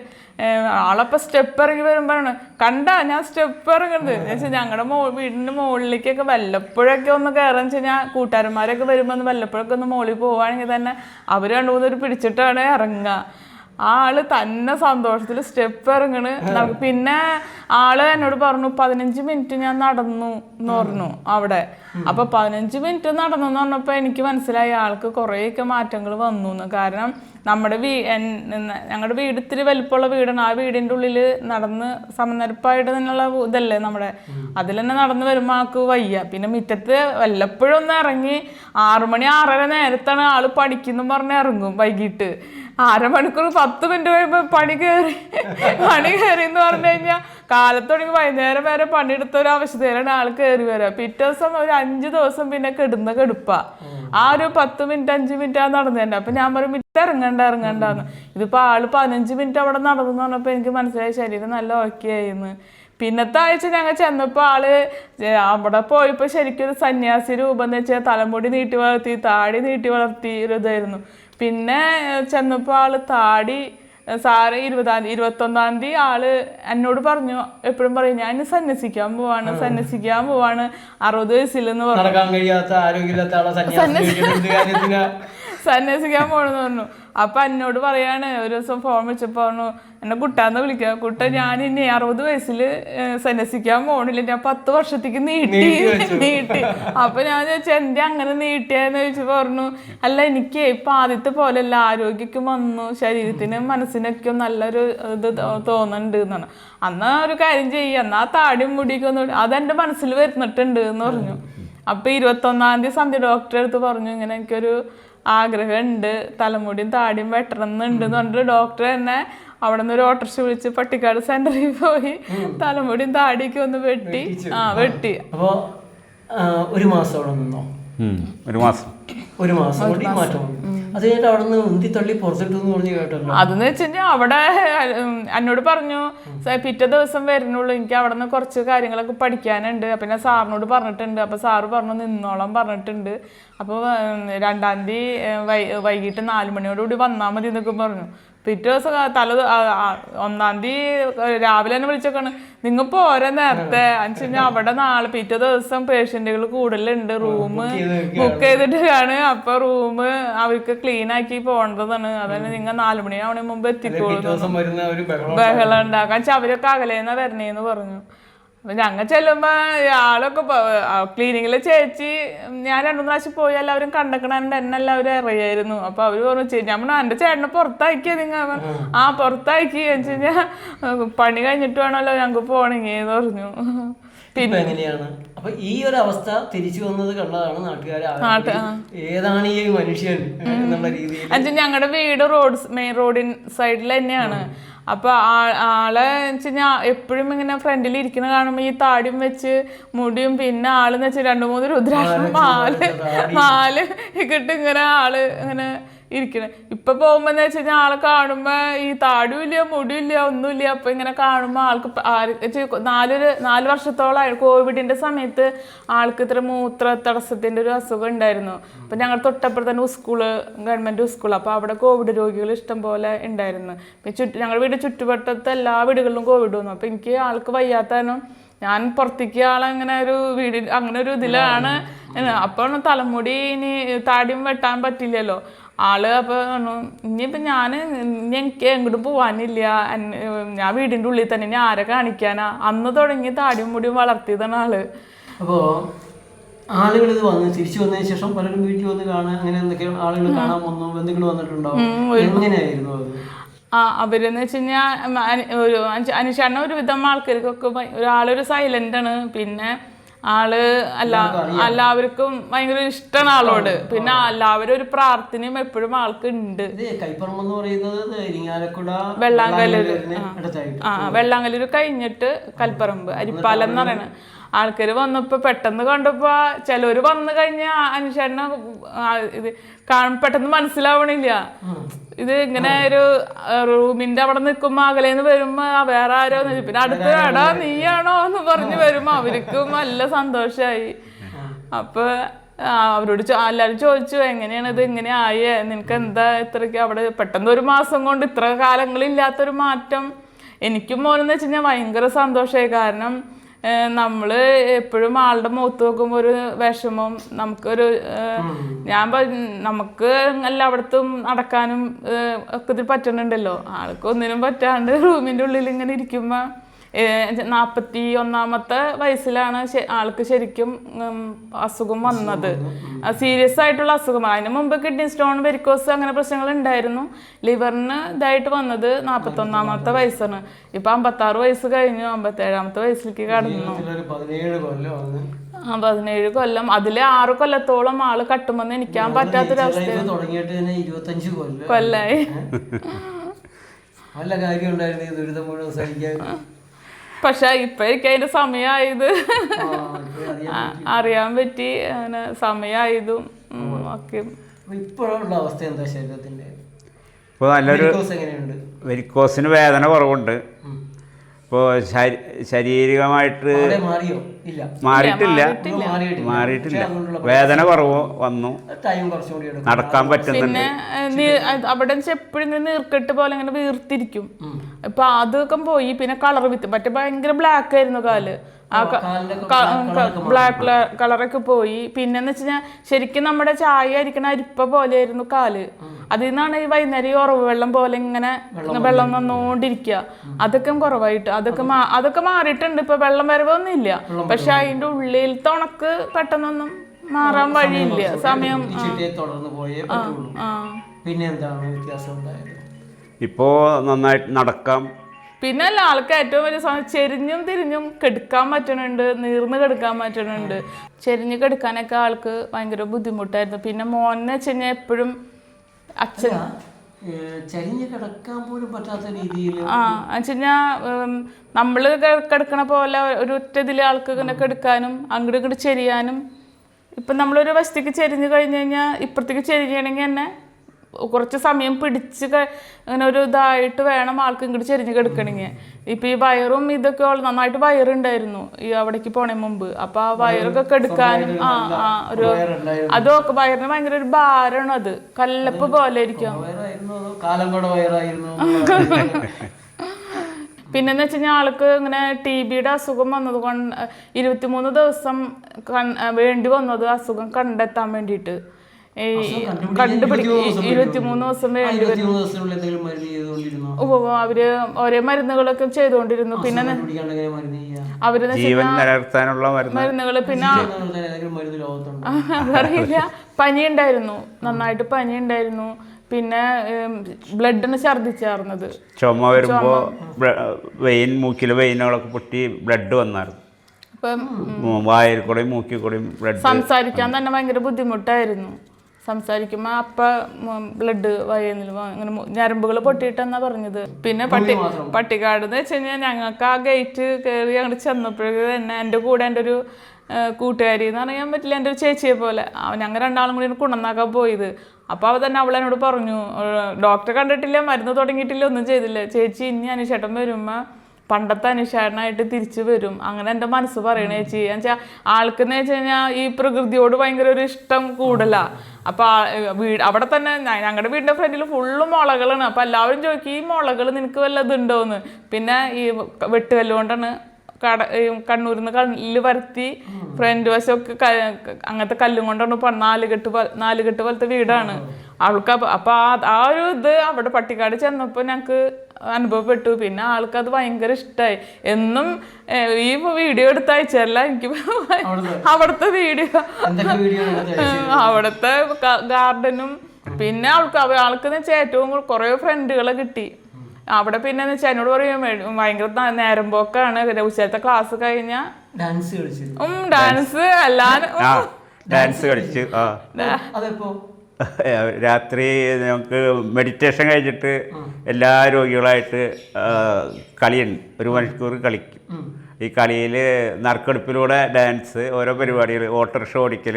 ആളപ്പോ സ്റ്റെപ്പ് ഇറങ്ങി വരുമ്പോഴാണ്. കണ്ട ഞാൻ സ്റ്റെപ്പ് ഇറങ്ങുന്നത്. വെച്ചാൽ ഞങ്ങളുടെ മോ വീടിന്റെ മുകളിലേക്കൊക്കെ വല്ലപ്പോഴൊക്കെ ഒന്ന് കയറാന്ന് വെച്ച് ഞാൻ കൂട്ടുകാരന്മാരൊക്കെ വരുമ്പോൾ ഒന്ന് വല്ലപ്പോഴൊക്കെ ഒന്ന് മുകളിൽ പോവാണെങ്കിൽ തന്നെ അവർ രണ്ടു മൂന്നൊരു പിടിച്ചിട്ടാണ് ഇറങ്ങുക ആൾ തന്നെ സന്തോഷത്തിൽ സ്റ്റെപ്പ് ഇറങ്ങണ്. പിന്നെ ആൾ എന്നോട് പറഞ്ഞു പതിനഞ്ച് മിനിറ്റ് ഞാൻ നടന്നു എന്ന് പറഞ്ഞു അവിടെ. അപ്പൊ പതിനഞ്ച് മിനിറ്റ് നടന്നു എന്ന് പറഞ്ഞപ്പോ എനിക്ക് മനസ്സിലായി ആൾക്ക് കുറേയൊക്കെ മാറ്റങ്ങൾ വന്നു എന്ന്. കാരണം നമ്മുടെ വീ ഞങ്ങളുടെ വീട് ഇത്തിരി വലിപ്പമുള്ള വീടാണ്. ആ വീടിന്റെ ഉള്ളിൽ നടന്ന് സമനിരപ്പായിട്ട് തന്നെയുള്ള ഇതല്ലേ നമ്മുടെ അതിൽ തന്നെ നടന്ന് വരുമ്പോൾ ആൾക്ക് വയ്യ. പിന്നെ മുറ്റത്ത് വല്ലപ്പോഴും ഒന്ന് ഇറങ്ങി ആറുമണി ആറര നേരത്താണ് ആൾ പഠിക്കുന്നു പറഞ്ഞ് ഇറങ്ങും വൈകിട്ട്. അരമണിക്കൂർ പത്ത് മിനിറ്റ് കഴിയുമ്പോ പണി കയറി പണി കയറി എന്ന് പറഞ്ഞു കഴിഞ്ഞാൽ കാലത്ത് തുടങ്ങി വൈകുന്നേരം വരെ പണിയെടുത്ത ഒരു അവസ്ഥയിലാണ് ആൾ കയറി വരിക പിറ്റേ ദിവസം ഒരു അഞ്ച് ദിവസം പിന്നെ കെടുന്ന കെടുപ്പാ. ആ ഒരു പത്ത് മിനിറ്റ് അഞ്ച് മിനിറ്റ് ആ നടന്നതന്നെ അപ്പൊ ഞാൻ പറയും മിനിറ്റ് ഇറങ്ങണ്ട ഇറങ്ങണ്ടെന്ന്. ഇതിപ്പോ ആൾ പതിനഞ്ച് മിനിറ്റ് അവിടെ നടന്നു പറഞ്ഞപ്പോ എനിക്ക് മനസ്സിലായി ശരീരം നല്ല ഓക്കെ ആയിന്ന്. പിന്നത്തെ ആഴ്ച ഞങ്ങൾ ചെന്നപ്പോൾ ആൾ അവിടെ പോയപ്പോൾ ശരിക്കും ഒരു സന്യാസി രൂപം എന്ന് വെച്ചാൽ തലമുടി നീട്ടി വളർത്തി താടി നീട്ടി വളർത്തി ഒരു ഇതായിരുന്നു. പിന്നെ ചെന്നപ്പോൾ ആൾ താടി സാറ് ഇരുപതാം തീയതി ഇരുപത്തൊന്നാം തീയതി ആൾ എന്നോട് പറഞ്ഞു എപ്പോഴും പറയും ഞാൻ സന്യസിക്കാൻ പോവാണ് സന്യസിക്കാൻ പോവാണ് അറുപത് വയസ്സിലെന്ന് പറഞ്ഞു. *laughs* സന്യസിക്കാൻ പോണെന്ന് പറഞ്ഞു. അപ്പൊ എന്നോട് പറയാണ് ഒരു ദിവസം ഫോൺ വെച്ചപ്പോ പറഞ്ഞു എന്നെ കുട്ടാന്ന് വിളിക്കുക കുട്ട ഞാൻ ഇനി അറുപത് വയസ്സിൽ സന്യസിക്കാൻ പോണില്ല. ഞാൻ പത്ത് വർഷത്തേക്ക് നീട്ടി നീട്ടി അപ്പൊ ഞാൻ ചോദിച്ചു എന്റെ അങ്ങനെ നീട്ടിയെന്ന് ചോദിച്ചു പറഞ്ഞു അല്ല എനിക്ക് ഇപ്പൊ ആദ്യത്തെ പോലെയല്ല ആരോഗ്യക്കും വന്നു. ശരീരത്തിനും മനസ്സിനൊക്കെ നല്ലൊരു ഇത് തോന്നുന്നുണ്ട് എന്നാണ് അന്നാ ഒരു കാര്യം ചെയ്യുക എന്നാ താടിയും മുടിയൊക്കെ ഒന്ന് അതെന്റെ മനസ്സിൽ വരുന്നിട്ടുണ്ട് എന്ന് പറഞ്ഞു. അപ്പൊ ഇരുപത്തൊന്നാം തീയതി സന്ധ്യ ഡോക്ടറെ അടുത്ത് പറഞ്ഞു ഇങ്ങനെ എനിക്കൊരു ആഗ്രഹമുണ്ട് തലമുടിയും താടിയും വെട്ടണം എന്നുണ്ട് എന്ന് പറഞ്ഞിട്ട് ഡോക്ടർ തന്നെ അവിടെ നിന്ന് ഒരു ഓട്ടോറിക്ഷ വിളിച്ച് പട്ടിക്കാട് സെന്ററിൽ പോയി തലമുടിയും താടിയൊക്കെ ഒന്ന് വെട്ടി. ആ വെട്ടി. അപ്പോ ഒരു മാസം അവിടെ നിന്നോ? ഒരു മാസം. ഒരു മാസം കൊണ്ട് ഈ മാറ്റം വന്നു. അത് കഴിഞ്ഞിട്ട് അവിടെ നിന്ന് ഉന്തി തള്ളി പുറത്തിട്ടു എന്ന് പറഞ്ഞ് കേട്ടല്ലോ. അതെന്ന് വെച്ച് കഴിഞ്ഞാൽ അവിടെ എന്നോട് പറഞ്ഞു പിറ്റേ ദിവസം വരുന്നുള്ളൂ എനിക്ക് അവിടെ നിന്ന് കുറച്ച് കാര്യങ്ങളൊക്കെ പഠിക്കാനുണ്ട്. അപ്പം ഞാൻ സാറിനോട് പറഞ്ഞിട്ടുണ്ട്. അപ്പം സാറ് പറഞ്ഞു നിന്നോളം പറഞ്ഞിട്ടുണ്ട്. അപ്പോൾ രണ്ടാം തീയതി വൈ വൈകിട്ട് നാല് മണിയോടുകൂടി വന്നാൽ മതി എന്നൊക്കെ പറഞ്ഞു. പിറ്റേ ദിവസം തല ഒന്നാം തീയതി രാവിലെ തന്നെ വിളിച്ചേക്കാണ്. നിങ്ങൾ പോരെ നേരത്തെ. എന്ന് കഴിഞ്ഞാൽ അവിടെ നാളെ പിറ്റേ ദിവസം പേഷ്യന്റുകൾ കൂടുതലുണ്ട് റൂം ബുക്ക് ചെയ്തിട്ടാണ് അപ്പൊ റൂം അവർക്ക് ക്ലീൻ ആക്കി പോകേണ്ടതാണ്. അതന്നെ നിങ്ങൾ നാലു മണിയാവണ മുമ്പ് എത്തിക്കോളൂ ബഹളം ഉണ്ടാക്കാൻ അവരൊക്കെ അകലേന്നാ വരണേന്ന് പറഞ്ഞു. അപ്പൊ ഞങ്ങൾ ചെല്ലുമ്പോ ആളൊക്കെ ക്ലീനിക്കിലെ ചേച്ചി ഞാൻ രണ്ടു പ്രാവശ്യം പോയി എല്ലാവരും കണ്ടക്കണണ്ട് എന്നെ എല്ലാവരും അറിയായിരുന്നു അപ്പൊ അവർ പറഞ്ഞു ചേച്ചി ഞാൻ പറഞ്ഞു എന്റെ ചേട്ടനെ പുറത്താക്കിയ നിങ്ങൾ ആ പുറത്താക്കി. വെച്ച് കഴിഞ്ഞാ പണി കഴിഞ്ഞിട്ട് വേണമല്ലോ ഞങ്ങൾക്ക് പോണെങ്കിന്ന് പറഞ്ഞു. പിന്നെ എങ്ങനെയാണ്? അപ്പൊ ഈ ഒരു അവസ്ഥ തിരിച്ചു വന്നത് കണ്ടതാണ് നാട്ടുകാർ ഏതാണ് ഈ മനുഷ്യൻ എന്നുള്ള രീതിയിൽ എന്നുവെച്ചാൽ ഞങ്ങളുടെ വീട് റോഡ് മെയിൻ റോഡിൻ സൈഡിൽ തന്നെയാണ്. അപ്പൊ ആളെ വെച്ചാൽ എപ്പോഴും ഇങ്ങനെ ഫ്രണ്ടിൽ ഇരിക്കുന്ന കാണുമ്പോ ഈ താടിയും വെച്ച് മുടിയും പിന്നെ ആളെന്ന് വെച്ചാൽ രണ്ടു മൂന്ന് രുദ്രാക്ഷം മാൽ മാൽ ഇങ്ങനെ ആൾ ഇങ്ങനെ ഇരിക്കണേ. ഇപ്പൊ പോകുമ്പോ എന്ന് വെച്ച് കഴിഞ്ഞാൽ ആളെ കാണുമ്പോ ഈ താടിയില്ല ഇല്ല മുടിയും ഇല്ല ഒന്നുമില്ല അപ്പൊ ഇങ്ങനെ കാണുമ്പോ ആൾക്ക് നാലൊരു നാല് വർഷത്തോളം കോവിഡിന്റെ സമയത്ത് ആൾക്ക് ഇത്ര മൂത്ര തടസ്സത്തിന്റെ ഒരു അസുഖം ഉണ്ടായിരുന്നു. അപ്പൊ ഞങ്ങൾ തൊട്ടപ്പുറത്ത് തന്നെ സ്കൂൾ ഗവൺമെന്റ് സ്കൂൾ അപ്പൊ അവിടെ കോവിഡ് രോഗികൾ ഇഷ്ടം പോലെ ഉണ്ടായിരുന്നു. ചുറ്റും ഞങ്ങളുടെ വീട് ചുറ്റുവട്ടത്തെ എല്ലാ വീടുകളിലും കോവിഡ് വന്നു. അപ്പൊ എനിക്ക് ആൾക്ക് വയ്യാത്തതിനും ഞാൻ പുറത്തേക്ക് ആളെ അങ്ങനെ ഒരു വീട് അങ്ങനെ ഒരു ഇതിലാണ്. അപ്പോൾ തലമുടി ഇനി താടിയും വെട്ടാൻ പറ്റില്ലല്ലോ. ആൾ അപ്പൊ ഇനിയിപ്പോൾ ഞാൻ ഞാൻ ഇനി എനിക്ക് എങ്ങോട്ടും പോവാനില്ല. ഞാൻ വീടിന്റെ ഉള്ളിൽ തന്നെ ഇനി ആരെ കാണിക്കാനാ? അന്ന് തുടങ്ങി താടിയും മുടിയും വളർത്തിയതാണ് ആൾ. അപ്പോ ആളുകൾ ഇത് വന്ന് തിരിച്ചു വന്നതിന് ശേഷം പലരും വീട്ടിൽ വന്ന് കാണാൻ അങ്ങനെ എന്തൊക്കെ ആളുകൾ കാണാൻ വന്നു ബന്ധുക്കൾ വന്നിട്ടുണ്ടോ? എങ്ങനെയായിരുന്നു അത്? ആ അവരെന്ന് വെച്ച് കഴിഞ്ഞാൽ ഒരു അനുഷാണ് ഒരുവിധം ആൾക്കാർക്കൊക്കെ ഒരാളൊരു സൈലന്റ് ആണ്. പിന്നെ ആൾ അല്ല എല്ലാവർക്കും ഭയങ്കര ഇഷ്ടമാണ് ആളോട്. പിന്നെ എല്ലാവരും ഒരു പ്രാർത്ഥനയും എപ്പോഴും ആൾക്ക് ഉണ്ട് കൈപ്പറമ്പ് എന്ന് പറയുന്നത് വെള്ളാങ്കല്ലൂര് ആ. വെള്ളാങ്കല്ലൂർ കഴിഞ്ഞിട്ട് കൽപ്പറമ്പ് അരിപ്പാലം എന്ന് പറയുന്നത് ആൾക്കാർ വന്നപ്പോ പെട്ടെന്ന് കണ്ടപ്പോ ചിലവര് വന്നു കഴിഞ്ഞ അനുശേഷന ഇത് കാണും. പെട്ടെന്ന് മനസ്സിലാവണില്ല. ഇത് ഇങ്ങനെ ഒരു റൂമിന്റെ അവിടെ നിൽക്കുമ്പോ അകലേന്ന് വരുമ്പോ വേറെ ആരോ പിന്നെ അടുത്ത് എടാ നീയാണോ എന്ന് പറഞ്ഞു വരുമ്പോ അവർക്കും നല്ല സന്തോഷായി. അപ്പൊ അവരോട് എല്ലാവരും ചോദിച്ചു എങ്ങനെയാണ് ഇത്? ഇങ്ങനെ ആയേ? നിനക്ക് എന്താ ഇത്രയ്ക്ക് അവിടെ പെട്ടെന്ന് ഒരു മാസം കൊണ്ട് ഇത്ര കാലങ്ങളില്ലാത്തൊരു മാറ്റം? എനിക്കും മോനെന്ന് വെച്ച് കഴിഞ്ഞാൽ ഭയങ്കര സന്തോഷമായി കാരണം ഏഹ്, നമ്മൾ എപ്പോഴും ആളുടെ മുഖത്ത് നോക്കുമ്പോൾ ഒരു വിഷമം നമുക്കൊരു ഞാൻ നമുക്ക് എല്ലായിടത്തും നടക്കാനും ഒക്കെ ഇത് പറ്റണുണ്ടല്ലോ. ആൾക്ക് ഒന്നിനും പറ്റാണ്ട് റൂമിന്റെ ഉള്ളിൽ ഇങ്ങനെ ഇരിക്കുമ്പോ നാൽപ്പത്തി ഒന്നാമത്തെ വയസ്സിലാണ് ആൾക്ക് ശരിക്കും അസുഖം വന്നത്. സീരിയസ് ആയിട്ടുള്ള അസുഖം അതിന് മുമ്പ് കിഡ്നി സ്റ്റോൺ വെരിക്കോസ് അങ്ങനെ പ്രശ്നങ്ങൾ ഉണ്ടായിരുന്നു. ലിവറിന് ഇതായിട്ട് വന്നത് നാൽപ്പത്തി ഒന്നാമത്തെ വയസ്സാണ്. ഇപ്പൊ അമ്പത്താറ് വയസ്സ് കഴിഞ്ഞു. അമ്പത്തേഴാമത്തെ വയസ്സിലേക്ക് കടന്നു. ആ പതിനേഴ് കൊല്ലം. അതിലെ ആറ് കൊല്ലത്തോളം ആൾ കട്ടുമെന്ന് എനിക്കാൻ പറ്റാത്തൊരവസ്ഥ കൊല്ലായി. നല്ല കാര്യം ഉണ്ടായിരുന്നു ഈ ദുരിതം മുഴുവൻ സഹിക്കാൻ? പക്ഷെ ഇപ്പൊ എനിക്ക് അതിന്റെ സമയമായത് അറിയാൻ പറ്റി. അങ്ങനെ സമയമായതും ഒക്കെ. ഇപ്പോഴുള്ള അവസ്ഥ എന്താ ശരീരത്തിന്റെ? ഇപ്പൊ നല്ലൊരു വെരിക്കോസിന് വേദന കുറവുണ്ട്. ഇപ്പോൾ ശാരീരികമായിട്ട് മാറിയോ? ഇല്ല. മാറിയിട്ടില്ല. മാറിയിട്ടില്ല. വേദന കുറവോ വന്നു. നടക്കാൻ പറ്റുന്നുണ്ട്. അവിടെ എപ്പോഴും ഇങ്ങനെ നീർക്കെട്ട് പോലെ ഇങ്ങനെ വീർത്തിരിക്കും. ഇപ്പൊ അതൊക്കെ പോയി പിന്നെ കളർ വിത്ത് മറ്റേ ഭയങ്കര ബ്ലാക്ക് ആയിരുന്നു കാൽ. ആ ബ്ലാക്ക് കളറൊക്കെ പോയി. പിന്നെന്ന് വെച്ചാൽ ശരിക്കും നമ്മുടെ ചായ അരിക്കണ അരിപ്പ പോലെയായിരുന്നു കാൽ. അതിൽ നിന്നാണ് ഈ വൈകുന്നേരം ഈ ഉറവ് വെള്ളം പോലെ ഇങ്ങനെ വെള്ളം വന്നുകൊണ്ടിരിക്കുക അതൊക്കെ കുറവായിട്ട്. അതൊക്കെ മാ- അതൊക്കെ മാറിയിട്ടുണ്ട്. ഇപ്പൊ വെള്ളം വരവൊന്നും ഇല്ല പക്ഷെ അതിന്റെ ഉള്ളിലത്തെ ഉണക്ക് പെട്ടെന്നൊന്നും മാറാൻ വഴിയില്ല. സമയം പിന്നെന്താണ് വ്യത്യാസം ഉണ്ടായത്? ഇപ്പോൾ നന്നായിട്ട് നടക്കാം. പിന്നെ അല്ല ആൾക്ക് ഏറ്റവും വലിയ സാധനം ചെരിഞ്ഞും തിരിഞ്ഞും കെടുക്കാൻ പറ്റണുണ്ട് നീർന്ന് കെടുക്കാൻ പറ്റണുണ്ട്. ചെരിഞ്ഞ് കെടുക്കാനൊക്കെ ആൾക്ക് ഭയങ്കര ബുദ്ധിമുട്ടായിരുന്നു. പിന്നെ മോനെന്ന് വെച്ച് കഴിഞ്ഞാൽ എപ്പോഴും അച്ഛൻ ചരിഞ്ഞ് കിടക്കാൻ പോലും പറ്റാത്ത രീതിയിൽ ആ നമ്മൾ കിടക്കണ പോലെ ഒരു ഒറ്റ ഇതിൽ ആൾക്ക് ഇങ്ങനെ കിടക്കാനും അങ്ങോട്ട് ഇങ്ങോട്ട് ചെരിയാനും. ഇപ്പം നമ്മളൊരു വശത്തേക്ക് ചെരിഞ്ഞ് കഴിഞ്ഞ് കഴിഞ്ഞാൽ ഇപ്പുറത്തേക്ക് ചെരിയണമെങ്കിൽ തന്നെ കുറച്ച് സമയം പിടിച്ച് അങ്ങനെ ഒരു ഇതായിട്ട് വേണം ആൾക്ക് ഇങ്ങോട്ട് ചെരിഞ്ഞ് കിടക്കണെങ്കിൽ ഇപ്പം ഈ വയറും ഇതൊക്കെ ഉള്ള- നന്നായിട്ട് വയറുണ്ടായിരുന്നു ഈ അവിടേക്ക് പോണേ മുമ്പ്. അപ്പം ആ വയറൊക്കെ എടുക്കാനും ആ ആ ഒരു. അതൊക്കെ വയറിന് ഭയങ്കര ഒരു ഭാരമാണ് അത്. കല്ലപ്പ് പോലെ ഇരിക്കും *laughs* പിന്നെന്ന് വെച്ച് കഴിഞ്ഞാൽ ആൾക്ക് ഇങ്ങനെ ടി ബിയുടെ അസുഖം വന്നത് കൊണ്ട് ഇരുപത്തിമൂന്ന് ദിവസം വേണ്ടി വന്നത് അസുഖം കണ്ടെത്താൻ വേണ്ടിയിട്ട്. ഈ കണ്ടുപിടി ഇരുപത്തിമൂന്ന് ദിവസം വേണ്ടി അവർ ഒരേ മരുന്നുകളൊക്കെ ചെയ്തുകൊണ്ടിരുന്നു. പിന്നെ അവർ ജീവൻ നിലനിർത്താനുള്ള മരുന്ന്. മരുന്നുകൾ പിന്നെ ഏതെങ്കിലും മരുന്ന് ലോകത്തുണ്ട്? *laughs* അതറിയില്ല. പനി ഉണ്ടായിരുന്നു നന്നായിട്ട് പനി ഉണ്ടായിരുന്നു പിന്നെ ബ്ലഡിന് ഛർദിച്ചാർന്നത് ചുമ വരുമ്പോ വെയിൻ മൂക്കിൽ വെയിനുകളൊക്കെ പൊട്ടി ബ്ലഡ് വന്നായിരുന്നു. വായിൽ കൂടെയും മൂക്കിൽ കൂടെയും ബ്ലഡ് സംസാരിക്കാൻ തന്നെ ഭയങ്കര ബുദ്ധിമുട്ടായിരുന്നു. സംസാരിക്കുമ്പോൾ അപ്പ ബ്ലഡ് വയന്നിൽ അങ്ങനെ ഞരമ്പുകൾ പൊട്ടിയിട്ടെന്നാ പറഞ്ഞത്. പിന്നെ പട്ടി പട്ടിക്കാട് എന്ന് വെച്ച് കഴിഞ്ഞാൽ ഞങ്ങൾക്ക് ആ ഗേറ്റ് കയറി അങ്ങോട്ട് ചെന്നപ്പോഴേ തന്നെ എന്റെ കൂടെ എന്റെ ഒരു കൂട്ടുകാരി എന്ന് പറയാൻ പറ്റില്ല. എന്റെ ഒരു ചേച്ചിയെ പോലെ. ഞങ്ങൾ രണ്ടാളും കൂടി കുണന്നാക്കാൻ പോയത്. അപ്പോൾ അവ തന്നെ അവൾ എന്നോട് പറഞ്ഞു ഡോക്ടറെ കണ്ടിട്ടില്ല മരുന്ന് തുടങ്ങിയിട്ടില്ല ഒന്നും ചെയ്തില്ല. ചേച്ചി ഇനി അനുശേട്ടൻ വരുമ്പോൾ പണ്ടത്തെ അനുശാരണമായിട്ട് തിരിച്ചു വരും. അങ്ങനെ എന്റെ മനസ്സ് പറയണേ ചേച്ചി. എന്നുവെച്ചാൽ ആൾക്കെന്ന് വെച്ച് കഴിഞ്ഞാൽ ഈ പ്രകൃതിയോട് ഭയങ്കര ഒരു ഇഷ്ടം കൂടല. അപ്പൊ വീട് അവിടെ തന്നെ ഞങ്ങളുടെ വീടിന്റെ ഫ്രണ്ടിൽ ഫുള്ള് മുളകളാണ്. അപ്പൊ എല്ലാവരും ചോദിക്കും ഈ മുളകൾ നിനക്ക് വല്ലതുണ്ടോന്ന് പിന്നെ ഈ വെട്ടുകല്ലുകൊണ്ടാണ് കട കണ്ണൂരിൽ നിന്ന് കല്ല് വരുത്തി ഫ്രണ്ട് വശമൊക്കെ അങ്ങനത്തെ കല്ലും കൊണ്ടാണ് നാലുകെട്ട് നാലുകെട്ട് പോലത്തെ വീടാണ്. അവൾക്ക് അപ്പൊ അപ്പൊ ആ ഒരു ഇത് അവിടെ പട്ടിക്കാട് ചെന്നപ്പോൾ ഞങ്ങൾക്ക് അനുഭവപ്പെട്ടു. പിന്നെ ആൾക്ക് അത് ഭയങ്കര ഇഷ്ടമായി എന്നും ഈ വീഡിയോ എടുത്ത് അയച്ചല്ല എനിക്ക് അവിടുത്തെ *laughs* വീഡിയോ. അവിടുത്തെ *laughs* ഗാർഡനും. പിന്നെ ആൾക്ക് ആൾക്ക് എന്ന് വെച്ചാൽ ഏറ്റവും കുറെ കുറേ ഫ്രണ്ടുകളെ കിട്ടി. അവിടെ പിന്നെ എന്ന് വെച്ചാൽ എന്നോട് പറയും "മേ- ഭയങ്കര നേരം പോക്കാണ്. ഉച്ചത്തെ ക്ലാസ് കഴിഞ്ഞാൽ ഡാൻസ് ഡാൻസ് അല്ലാതെ ഡാൻസ് കളിച്ചു. അതെപ്പോ? രാത്രി നമുക്ക് മെഡിറ്റേഷൻ കഴിഞ്ഞിട്ട് എല്ലാ രോഗികളായിട്ട് കളിയുണ്ട്. ഒരു മണിക്കൂർ കളിക്കും. ഈ കളിയിൽ നറുക്കെടുപ്പിലൂടെ ഡാൻസ് ഓരോ പരിപാടികൾ ഓട്ടോറിക്ഷ ഓടിക്കൽ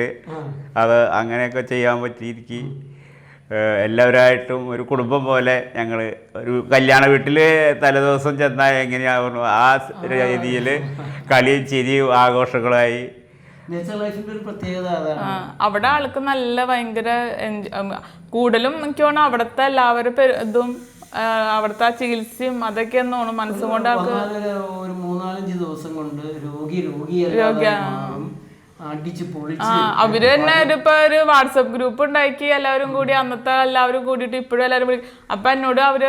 അത് അങ്ങനെയൊക്കെ ചെയ്യാൻ പറ്റിയിരിക്കും. എല്ലാവരായിട്ടും ഒരു കുടുംബം പോലെ ഞങ്ങൾ ഒരു കല്യാണ വീട്ടിൽ തലേദിവസം ചെന്നാൽ എങ്ങനെയാവുന്നു ആ രീതിയിൽ കളിയും ചിരിയും ആഘോഷങ്ങളായി. അവിടെ ആൾക്ക് നല്ല ഭയങ്കര കൂടുതലും എനിക്ക് തോന്നുന്നു അവിടുത്തെ എല്ലാവരും ഇതും അവിടുത്തെ ആ ചികിത്സയും അതൊക്കെ തോന്നുന്നു മനസ്സും കൊണ്ട് ആൾക്ക് ഒരു മൂന്നാലഞ്ച് ദിവസം കൊണ്ട് രോഗി രോഗിയല്ലാതെ മാറും അടിച്ച് പൊളിച്ച് ആ അവർ തന്നെ ഒരു ഇപ്പൊ ഒരു വാട്സപ്പ് ഗ്രൂപ്പ് ഉണ്ടാക്കി എല്ലാവരും കൂടി അന്നത്തെ എല്ലാവരും കൂടിയിട്ട് ഇപ്പോഴും എല്ലാവരും വിളിക്കും അപ്പൊ എന്നോട് അവർ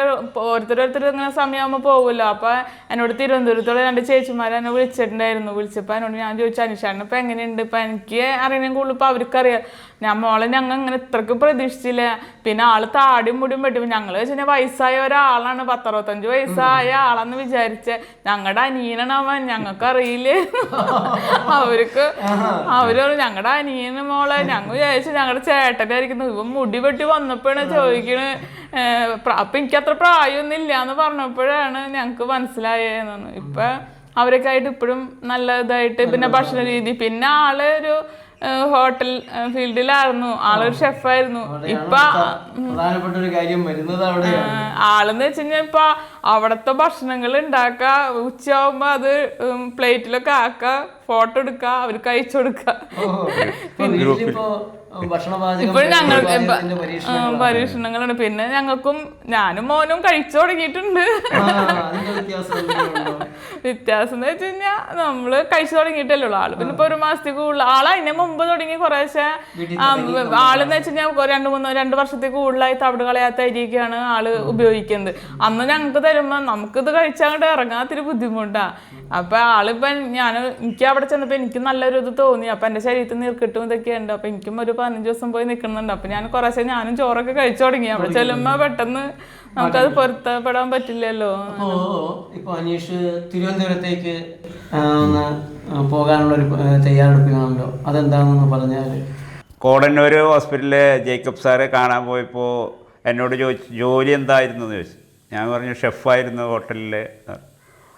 ഓരോരുത്തരോരുത്തർ ഇങ്ങനെ സമയമാകുമ്പോൾ പോകുമല്ലോ അപ്പൊ എന്നോട് തിരുവനന്തപുരത്തുള്ള രണ്ട് ചേച്ചിമാരെ എന്നെ വിളിച്ചിട്ടുണ്ടായിരുന്നു. വിളിച്ചപ്പോ എന്നോട് ഞാൻ ചോദിച്ചു അനുഷാണ് ഇപ്പൊ എങ്ങനെയുണ്ട്? ഇപ്പൊ എനിക്ക് അറിയണമെങ്കിൽ കൂടുതൽ ഇപ്പൊ അവർക്കറിയാം. ഞാൻ മോളെ ഞങ്ങൾ ഇങ്ങനെ ഇത്രക്ക് പ്രതീക്ഷിച്ചില്ല. പിന്നെ ആൾ താടിയും മുടിയും പെട്ടു ഞങ്ങൾ വെച്ചാൽ വയസ്സായ ഒരാളാണ്. പത്തറുപത്തഞ്ച് വയസ്സായ ആളാന്ന് വിചാരിച്ച. ഞങ്ങളുടെ അനിയനാണ് അവൻ. ഞങ്ങൾക്ക് അറിയില്ലേ അവർക്ക് അവർ ഞങ്ങളുടെ അനിയന് മോളെ. ഞങ്ങൾ വിചാരിച്ചു ഞങ്ങളുടെ ചേട്ടനായിരിക്കുന്നു ഇവൻ മുടി വെട്ടി വന്നപ്പോഴാണ് ചോദിക്കണ്. അപ്പൊ എനിക്ക് അത്ര പ്രായമൊന്നും ഇല്ല എന്ന് പറഞ്ഞപ്പോഴാണ് ഞങ്ങക്ക് മനസ്സിലായെന്നു ഇപ്പൊ അവരൊക്കെ ആയിട്ട് ഇപ്പോഴും നല്ല ഇതായിട്ട് പിന്നെ ഭക്ഷണ രീതി. പിന്നെ ആൾ ഒരു ഹോട്ടൽ ഫീൽഡിലായിരുന്നു. ആളൊരു ഷെഫായിരുന്നു ഇപ്പൊ പ്രധാനപ്പെട്ട ഒരു കാര്യം വരുന്നത് ആളെന്ന് വെച്ച് കഴിഞ്ഞാൽ ഇപ്പൊ അവിടത്തെ ഭക്ഷണങ്ങൾ ഉണ്ടാക്ക ഉച്ചയാവുമ്പോ അത് പ്ലേറ്റിലൊക്കെ ആക്ക ഫോട്ടോ എടുക്ക അവർക്ക് അയച്ചു കൊടുക്ക. ഓഹോ. ഇപ്പൊ വീട്ടിലിപ്പോ ഭക്ഷണ പാചകം ഇപ്പൊ ഞങ്ങൾ പാചകത്തിന്റെ പരീക്ഷണങ്ങളാണ്. പരീക്ഷണങ്ങളാണ്. പിന്നെ ഞങ്ങൾക്കും ഞാനും മോനും കഴിച്ചു തുടങ്ങിയിട്ടുണ്ട്. ആ, അതിന്റെ വ്യത്യാസം? എന്ന് വെച്ച് കഴിഞ്ഞാൽ നമ്മൾ കഴിച്ചു തുടങ്ങിയിട്ടല്ലേ ഉള്ളു. ആൾ പിന്നെ ഇപ്പൊ ഒരു മാസത്തേക്ക് കൂടുതൽ ആൾ അതിന്റെ മുമ്പ് തുടങ്ങി കുറേശ്ശെ ആൾ ആളെന്ന് വെച്ച് കഴിഞ്ഞാൽ രണ്ട് മൂന്ന് രണ്ട് വർഷത്തേക്ക് കൂടുതലായി തവിട് കളയാത്ത അരിയൊക്കെയാണ് ആൾ ഉപയോഗിക്കുന്നത്. അന്ന് ഞങ്ങൾക്ക് തരുമ്പോ നമുക്കിത് കഴിച്ചങ്ങോട്ട് ഇറങ്ങാൻ ബുദ്ധിമുട്ടാണ് ബുദ്ധിമുട്ടാ. അപ്പൊ ആളിപ്പൊ ഞാൻ എനിക്ക് അവിടെ ചെന്നപ്പോൾ എനിക്ക് നല്ലൊരു ഇത് തോന്നി. അപ്പൊ എന്റെ ശരീരത്തിൽ നിന്ന് ഇതൊക്കെ ഉണ്ട്. അപ്പൊ എനിക്കും ഒരു പതിനഞ്ച് ദിവസം പോയി നിൽക്കുന്നുണ്ട്. അപ്പൊ ഞാൻ കുറേശ്ശെ ഞാനും ചോറൊക്കെ കഴിച്ചു തുടങ്ങി. അവിടെ ചെല്ലുമ്പോ പെട്ടെന്ന് നമുക്കത് പൊരുത്തപ്പെടാൻ പറ്റില്ലല്ലോ. അപ്പോ ഇപ്പൊ അനീഷ് തിരുവനന്തപുരത്തേക്ക് പോകാനുള്ള ഒരു തയ്യാറെടുപ്പിലാണല്ലോ അതെന്താണെന്ന് പറഞ്ഞാൽ കോടന്നൂർ ഹോസ്പിറ്റലിൽ ജേക്കബ് സാറെ കാണാൻ പോയപ്പോൾ എന്നോട് ചോദിച്ചു ജോലി എന്തായിരുന്നു എന്ന് ചോദിച്ചു. ഞാൻ പറഞ്ഞു ഷെഫായിരുന്നു ഹോട്ടലിൽ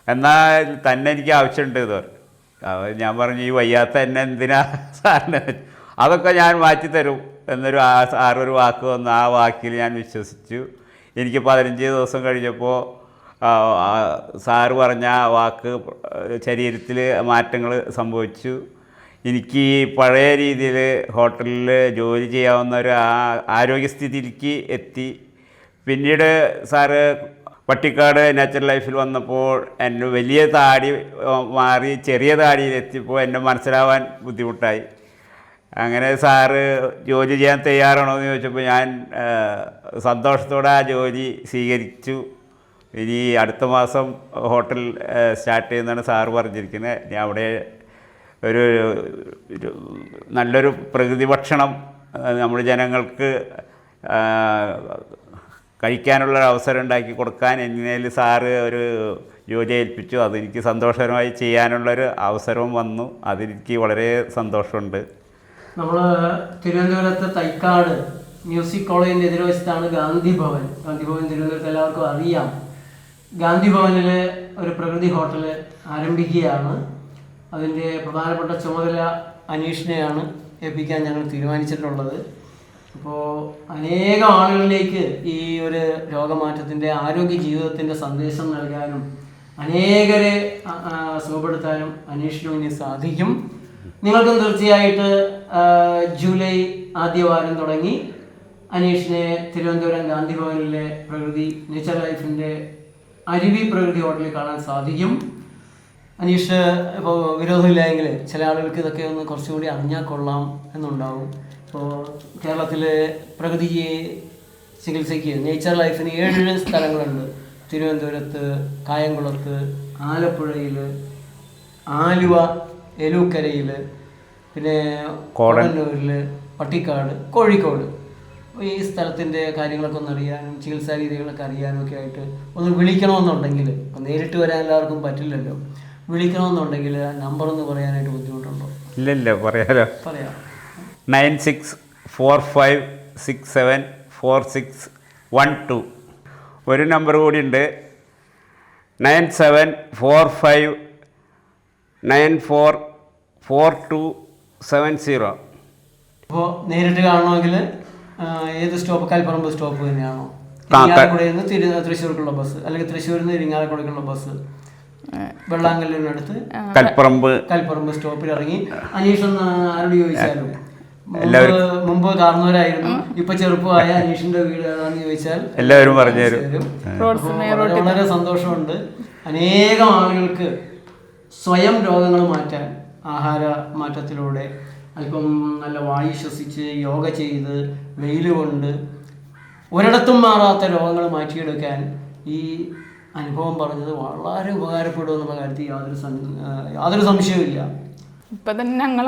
എന്നാൽ തന്നെ എനിക്ക് ആവശ്യമുണ്ട് എന്ന് പറഞ്ഞു. ഞാൻ പറഞ്ഞു ഈ വയ്യാത്ത എന്നെ എന്തിനാ സാറിന്? അതൊക്കെ ഞാൻ മാറ്റി തരും എന്നൊരു ആ സാറൊരു വാക്ക് വന്ന് ആ വാക്കിൽ ഞാൻ വിശ്വസിച്ചു. എനിക്ക് പതിനഞ്ച് ദിവസം കഴിഞ്ഞപ്പോൾ സാറ് പറഞ്ഞ ആ വാക്ക് ശരീരത്തിൽ മാറ്റങ്ങൾ സംഭവിച്ചു. എനിക്ക് പഴയ രീതിയിൽ ഹോട്ടലിൽ ജോലി ചെയ്യാവുന്ന ഒരു ആ- ആരോഗ്യസ്ഥിതിയിലേക്ക് എത്തി. പിന്നീട് സാറ് പട്ടിക്കാട് നാച്ചുറൽ ലൈഫിൽ വന്നപ്പോൾ എന്റെ വലിയ താടി മാറി ചെറിയ താടിയിലെത്തിയപ്പോൾ എന്നെ മനസ്സിലാവാൻ ബുദ്ധിമുട്ടായി. അങ്ങനെ സാറ് ജോലി ചെയ്യാൻ തയ്യാറാണോ എന്ന് ചോദിച്ചപ്പോൾ ഞാൻ സന്തോഷത്തോടെ ആ ജോലി സ്വീകരിച്ചു. ഇനി അടുത്ത മാസം ഹോട്ടൽ സ്റ്റാർട്ട് ചെയ്യുന്നതാണ് സാറ് പറഞ്ഞിരിക്കുന്നത്. ഞാൻ അവിടെ ഒരു നല്ലൊരു പ്രകൃതി ഭക്ഷണം നമ്മുടെ ജനങ്ങൾക്ക് കഴിക്കാനുള്ള അവസരം ഉണ്ടാക്കി കൊടുക്കാൻ എന്നതിൽ സാറ് ഒരു ജോലി ഏൽപ്പിച്ചു. അതെനിക്ക് സന്തോഷകരമായി ചെയ്യാനുള്ളൊരു അവസരവും വന്നു. അതെനിക്ക് വളരെ സന്തോഷമുണ്ട്. നമ്മൾ തിരുവനന്തപുരത്ത് തൈക്കാട് മ്യൂസിക് കോളേജിന്റെ എതിർവശത്താണ് ഗാന്ധി ഭവൻ ഗാന്ധി ഭവൻ തിരുവനന്തപുരത്ത് എല്ലാവർക്കും അറിയാം. ഗാന്ധി ഭവനിൽ ഒരു പ്രകൃതി ഹോട്ടൽ ആരംഭിക്കുകയാണ്. അതിന്റെ പ്രധാനപ്പെട്ട ചുമതല അനീഷിനെയാണ് ഏൽപ്പിക്കാൻ ഞങ്ങൾ തീരുമാനിച്ചിട്ടുള്ളത്. അപ്പോൾ അനേകം ആളുകളിലേക്ക് ഈ ഒരു രോഗമാറ്റത്തിന്റെ ആരോഗ്യ ജീവിതത്തിന്റെ സന്ദേശം നൽകാനും അനേകരെ സുഖപ്പെടുത്താനും അനീഷിനും ഇനി സാധിക്കും. നിങ്ങൾക്കും തീർച്ചയായിട്ട് ജൂലൈ ആദ്യവാരം തുടങ്ങി. അനീഷിനെ തിരുവനന്തപുരം ഗാന്ധി ഭവനിലെ പ്രകൃതി നേച്ചർ ലൈഫിന്റെ അരുവി പ്രകൃതി ഹോട്ടലിൽ കാണാൻ സാധിക്കും. അനീഷ് ഇപ്പോൾ വിരോധമില്ലായെങ്കിൽ ചില ആളുകൾക്ക് ഇതൊക്കെ ഒന്ന് കുറച്ചുകൂടി അറിഞ്ഞാൽ കൊള്ളാം എന്നുണ്ടാവും. ഇപ്പോൾ കേരളത്തിലെ പ്രകൃതിയെ ചികിത്സയ്ക്ക് നേച്ചർ ലൈഫിന് ഏഴ് സ്ഥലങ്ങളുണ്ട്. തിരുവനന്തപുരത്ത് കായംകുളത്ത് ആലപ്പുഴയിൽ ആലുവ എലൂക്കരയിൽ പിന്നെ കോടന്നൂരിൽ പട്ടിക്കാട് കോഴിക്കോട്. അപ്പോൾ ഈ സ്ഥലത്തിന്റെ കാര്യങ്ങളൊക്കെ ഒന്ന് അറിയാനും ചികിത്സാ രീതികളൊക്കെ അറിയാനും ഒക്കെ ആയിട്ട് ഒന്ന് വിളിക്കണമെന്നുണ്ടെങ്കിൽ ഇപ്പം നേരിട്ട് വരാൻ എല്ലാവർക്കും പറ്റില്ലല്ലോ. വിളിക്കണമെന്നുണ്ടെങ്കിൽ നമ്പർ ഒന്ന് പറയാനായിട്ട് ബുദ്ധിമുട്ടുണ്ടോ? ഇല്ല ഇല്ല പറയാലോ. പറയാം. Nine six four five six seven four six one two. ഒരു നമ്പർ കൂടിയുണ്ട് nine seven four five nine four four two seven zero. അപ്പോൾ നേരിട്ട് കാണണമെങ്കിൽ ഏത് സ്റ്റോപ്പ്? കൽപ്പറമ്പ് സ്റ്റോപ്പ് തന്നെയാണോ? ഇരിങ്ങാലക്കുടയിൽ നിന്ന് തിരു തൃശ്ശൂർക്കുള്ള ബസ് അല്ലെങ്കിൽ തൃശ്ശൂരിൽ നിന്ന് ഇരിങ്ങാലക്കുടയ്ക്കുള്ള ബസ്. വെള്ളാങ്കല്ലിനടുത്ത് കൽപ്പറമ്പ്. കൽപ്പറമ്പ് സ്റ്റോപ്പിൽ ഇറങ്ങി അനീഷ് ഒന്ന് ആരോട് ചോദിച്ചാലും? മുമ്പ് മുമ്പ് കാർന്നവരായിരുന്നു ഇപ്പൊ ചെറുപ്പമായ അനീഷിന്റെ വീട് ഏതാന്ന് ചോദിച്ചാൽ എല്ലാവരും പറഞ്ഞു തരും. വളരെ സന്തോഷമുണ്ട്. അനേകം ആളുകൾക്ക് സ്വയം രോഗങ്ങൾ മാറ്റാൻ ആഹാര മാറ്റത്തിലൂടെ അല്പം നല്ല വായു ശ്വസിച്ച് യോഗ ചെയ്ത് വെയിൽ കൊണ്ട് ഒരിടത്തും മാറാത്ത രോഗങ്ങൾ മാറ്റിയെടുക്കാൻ ഈ അനുഭവം പറഞ്ഞത് വളരെ ഉപകാരപ്പെടുമെന്നുള്ള കാര്യത്തിൽ യാതൊരു യാതൊരു സംശയവുമില്ല. ഇപ്പൊ തന്നെ ഞങ്ങൾ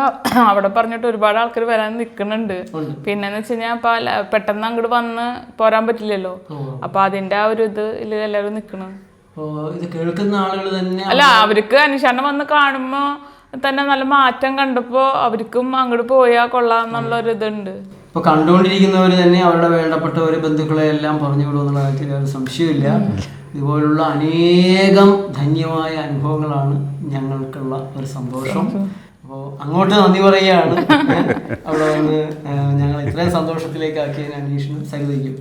അവിടെ പറഞ്ഞിട്ട് ഒരുപാട് ആൾക്കാർ വരാൻ നിൽക്കുന്നുണ്ട്. പിന്നെന്ന് വെച്ച് കഴിഞ്ഞാൽ അല്ല- പെട്ടെന്ന് അങ്ങോട്ട് വന്ന് പോരാൻ പറ്റില്ലല്ലോ. അപ്പൊ അതിന്റെ ആ ഒരു ഇത് ഇതിൽ എല്ലാവരും നിൽക്കണം അപ്പോൾ ഇത് കേൾക്കുന്ന ആളുകൾ തന്നെ അല്ല അവർക്ക് അനുശാനം വന്ന് കാണുമ്പോ തന്നെ നല്ല മാറ്റം കണ്ടപ്പോ അവർക്കും അങ്ങോട്ട് പോയാ കൊള്ളാം എന്നുള്ള ഒരു ഇതുണ്ട്. ഇപ്പൊ കണ്ടുകൊണ്ടിരിക്കുന്നവർ തന്നെ അവരുടെ വേണ്ടപ്പെട്ടവരെ ബന്ധുക്കളെ എല്ലാം പറഞ്ഞു വിടുമെന്നുള്ള കാര്യത്തിൽ ഒരു സംശയമില്ല. ഇതുപോലുള്ള അനേകം ധന്യമായ അനുഭവങ്ങളാണ് ഞങ്ങൾക്കുള്ള ഒരു സന്തോഷം. അപ്പോൾ അങ്ങോട്ട് നന്ദി പറയുകയാണ്. അവിടെ വന്ന് ഞങ്ങൾ ഇത്രയും സന്തോഷത്തിലേക്ക് ആക്കിയതിന് അന്വേഷണം സഹിതയ്ക്കും.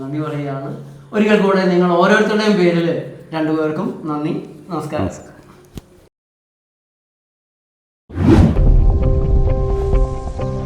നന്ദി പറയുകയാണ്. ഒരിക്കൽ കൂടെ നിങ്ങൾ ഓരോരുത്തരുടെയും പേരിൽ രണ്ടുപേർക്കും നന്ദി നമസ്കാരം.